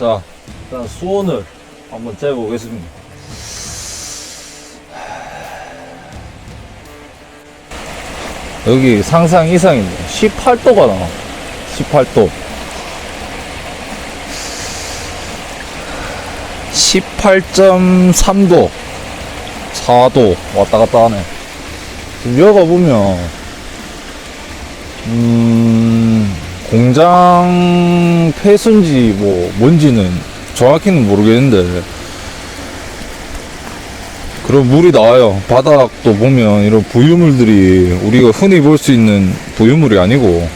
자, 일단 수온을 한번 재보겠습니다. 여기 상상 이상입니다. 18도가 나와. 18도. 18.3도. 4도. 왔다 갔다 하네. 여가 보면, 음, 공장 폐수인지 뭐 뭔지는 정확히는 모르겠는데 그런 물이 나와요. 바닥도 보면 이런 부유물들이 우리가 흔히 볼 수 있는 부유물이 아니고.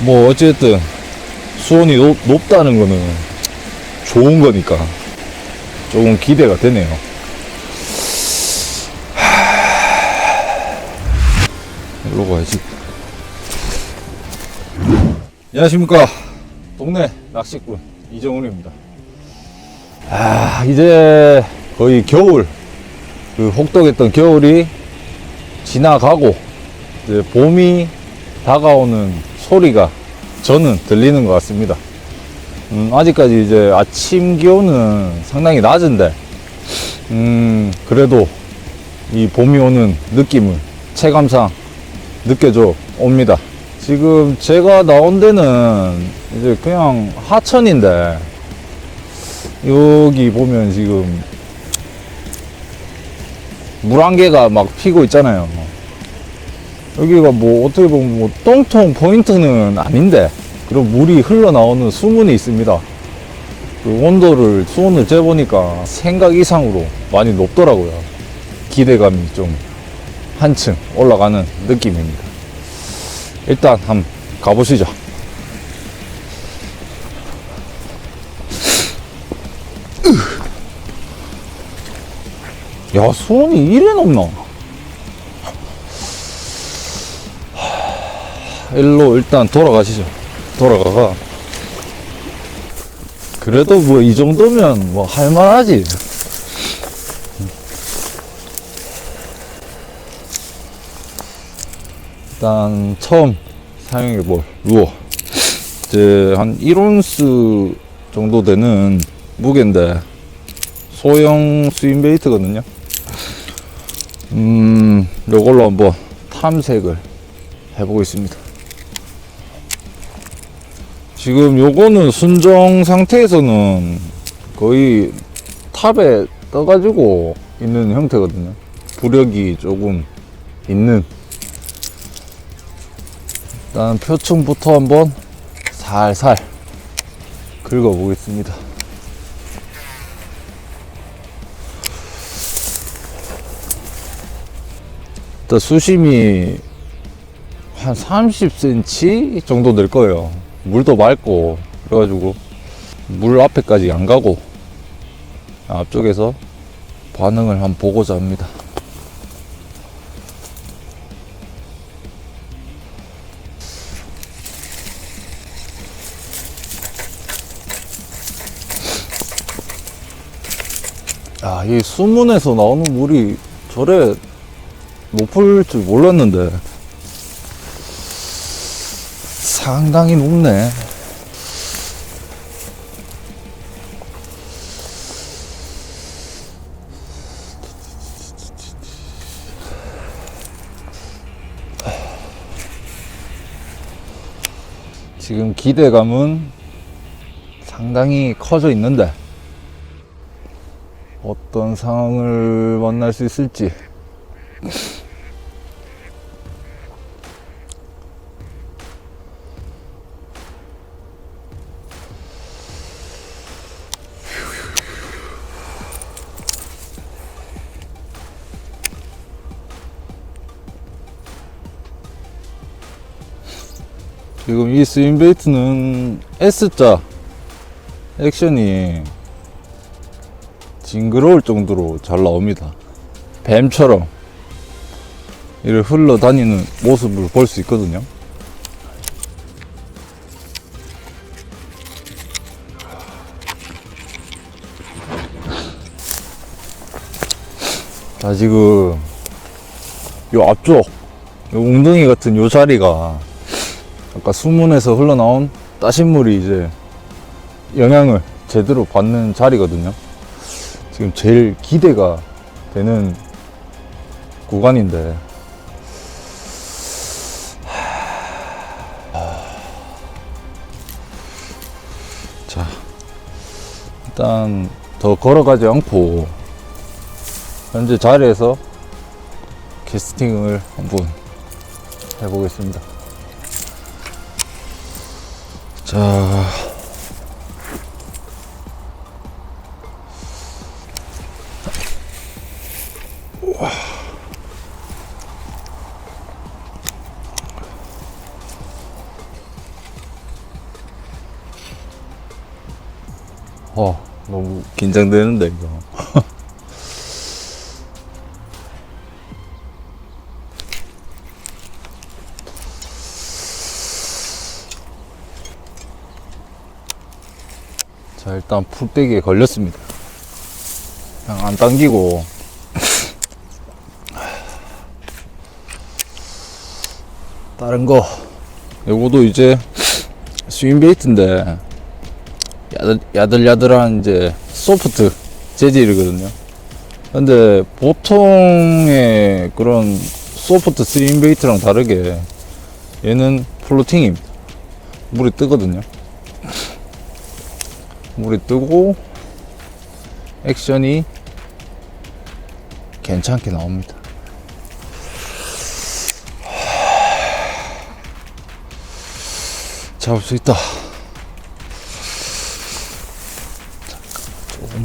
뭐 어쨌든 수온이 높, 높다는 거는 좋은 거니까 조금 기대가 되네요. 하... 일로 가야지 안녕하십니까. 동네 낚시꾼 이정훈입니다. 아 이제 거의 겨울 그 혹독했던 겨울이 지나가고 이제 봄이 다가오는 소리가 저는 들리는 것 같습니다. 음, 아직까지 이제 아침 기온은 상당히 낮은데 음 그래도 이 봄이 오는 느낌을 체감상 느껴져 옵니다 지금 제가 나온 데는 이제 그냥 하천인데 여기 보면 지금 물안개가 막 피고 있잖아요. 여기가 뭐 어떻게 보면 뭐 똥통 포인트는 아닌데 그런 물이 흘러나오는 수문이 있습니다. 그 온도를 수온을 재보니까 생각 이상으로 많이 높더라고요. 기대감이 좀 한층 올라가는 느낌입니다. 일단 한번 가보시죠. 야, 수온이 이래 높나? 일로 일단 돌아가시죠. 돌아가가. 그래도 뭐 이 정도면 뭐 할만하지. 일단 처음 사용해 볼 루어. 이제 한 1온스 정도 되는 무게인데 소형 스윙 베이트거든요. 음 요걸로 한번 탐색을 해보겠습니다. 지금 요거는 순정 상태에서는 거의 탑에 떠가지고 있는 형태거든요. 부력이 조금 있는 일단 표층부터 한번 살살 긁어 보겠습니다. 일단 수심이 한 30cm 정도 될 거예요. 물도 맑고 그래가지고 물 앞에까지 안 가고 앞쪽에서 반응을 한번 보고자 합니다. 야, 이 수문에서 나오는 물이 저래 높을 줄 몰랐는데 상당히 높네. 지금 기대감은 상당히 커져 있는데 어떤 상황을 만날 수 있을지. 지금 이 스윙베이트는 S자 액션이 징그러울 정도로 잘 나옵니다. 뱀처럼 이를 흘러다니는 모습을 볼 수 있거든요. 자, 지금 요 앞쪽, 요 웅덩이 같은 요 자리가 아까 수문에서 흘러나온 따신물이 이제 영향을 제대로 받는 자리거든요. 지금 제일 기대가 되는 구간인데. 자 일단 더 걸어가지 않고 현재 자리에서 캐스팅을 한번 해보겠습니다. 자, 긴장되는데, 이거. 자, 일단 풀떼기에 걸렸습니다. 그냥 안 당기고. 다른 거. 요거도 이제 스윙베이트인데, 야들, 야들야들한 이제 소프트 재질이거든요. 근데 보통의 그런 소프트 스윙베이트랑 다르게 얘는 플로팅임. 물이 뜨거든요. 물이 뜨고 액션이 괜찮게 나옵니다. 잡을 수 있다.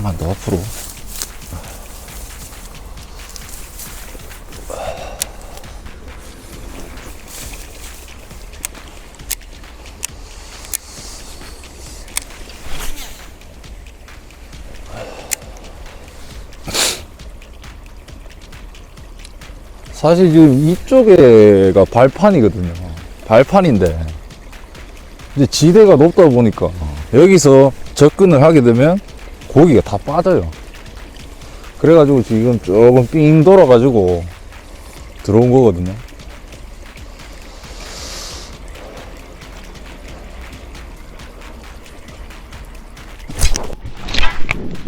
조금만 더 앞으로. 사실 지금 이쪽에가 발판이거든요. 발판인데 이제 지대가 높다 보니까 여기서 접근을 하게 되면 고기가 다 빠져요. 그래가지고 지금 조금 삥 돌아가지고 들어온 거거든요.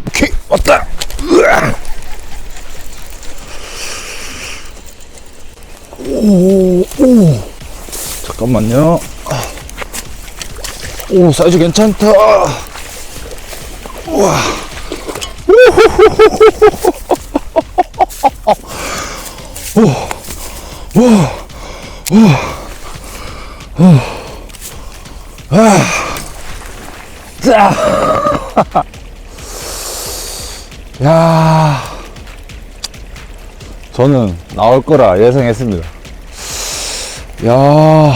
오케이 왔다. 으아! 오, 오. 잠깐만요. 오, 사이즈 괜찮다. 우와. 오, 오, 오, 오. 아. 자. 야. 저는 나올 거라 예상했습니다. 야,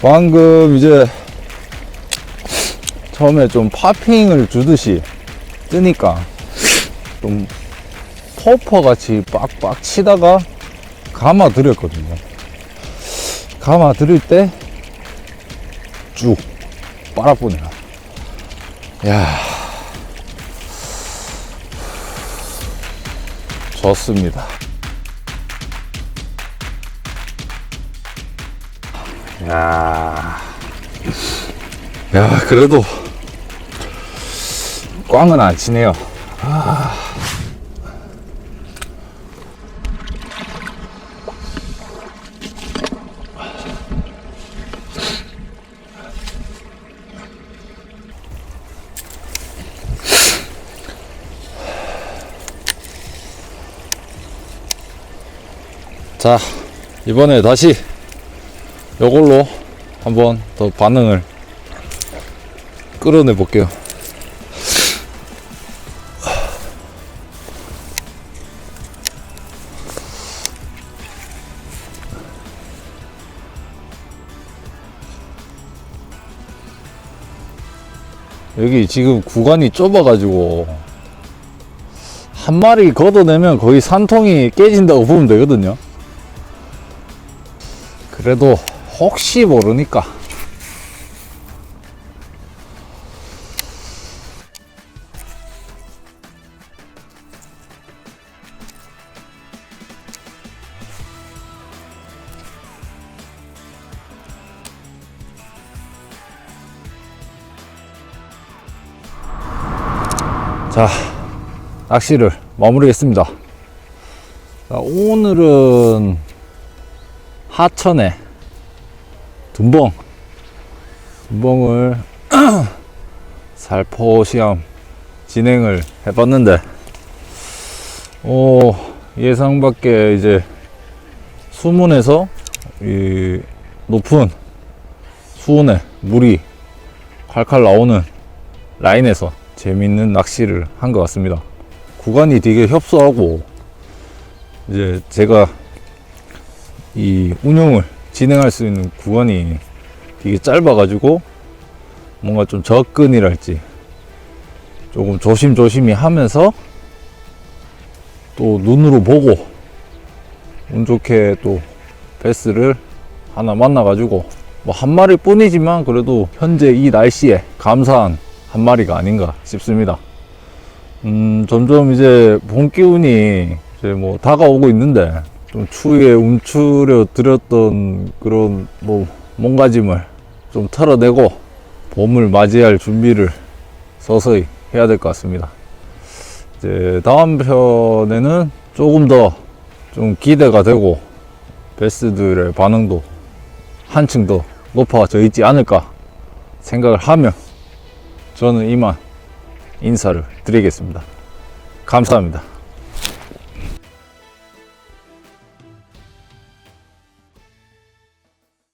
방금 이제 처음에 좀 파핑을 주듯이 뜨니까 좀 퍼퍼 같이 빡빡 치다가 감아 들였거든요. 감아 들일 때 쭉 빨아보네요. 야, 좋습니다. 야, 야, 그래도 꽝은 안 치네요. 아. 자, 이번에 다시 요걸로 한번 더 반응을 끌어내 볼게요. 여기 지금 구간이 좁아가지고 한 마리 걷어내면 거의 산통이 깨진다고 보면 되거든요. 그래도 혹시 모르니까 자, 낚시를 마무리했습니다. 자, 오늘은 하천에 둔벙, 둔벙을 살포시함 진행을 해봤는데, 어, 예상 밖에 이제 수문에서 이 높은 수온에 물이 칼칼 나오는 라인에서 재밌는 낚시를 한 것 같습니다. 구간이 되게 협소하고 이제 제가 이 운영을 진행할 수 있는 구간이 되게 짧아가지고 뭔가 좀 접근이랄지 조금 조심조심히 하면서 또 눈으로 보고 운 좋게 또 베스를 하나 만나가지고 뭐 한 마리 뿐이지만 그래도 현재 이 날씨에 감사한 한 마리가 아닌가 싶습니다. 음, 점점 이제 봄 기운이 이제 뭐 다가오고 있는데 좀 추위에 움츠려 들었던 그런 뭐 몸가짐을 좀 털어내고 봄을 맞이할 준비를 서서히 해야 될 것 같습니다. 이제 다음 편에는 조금 더 좀 기대가 되고 베스들의 반응도 한층 더 높아져 있지 않을까 생각을 하며 저는 이만 인사를 드리겠습니다. 감사합니다.